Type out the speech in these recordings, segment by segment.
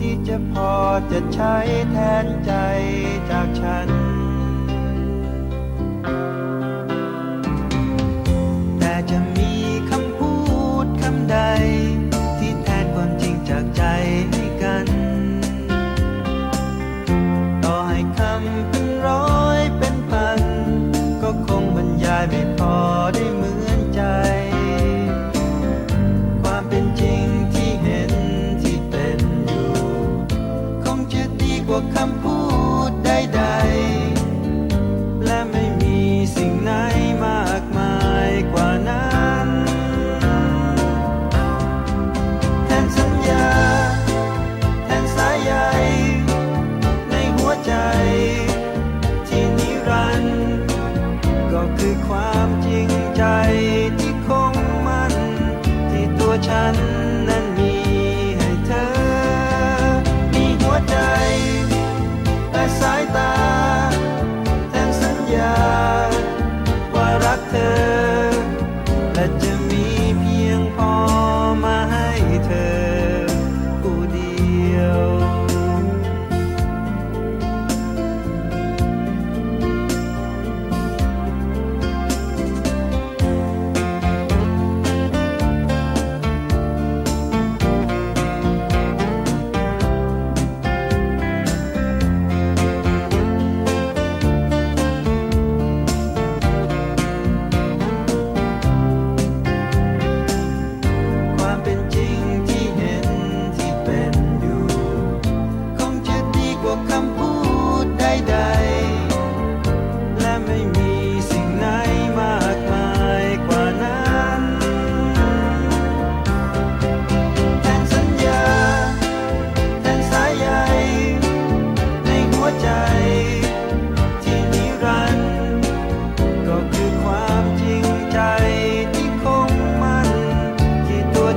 ที่จะพอจะใช้แทนใจจากฉัน กคำพูดใดๆ และไม่มีสิ่งไหนมากมายกว่านั้นแทนสัญญาแทนสายใยในหัวใจที่นิรันดร์ก็คือความจริงใจที่คงมั่นที่ตัวฉัน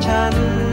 ฉัน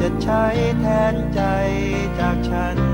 จะใช้แทนใจจากฉัน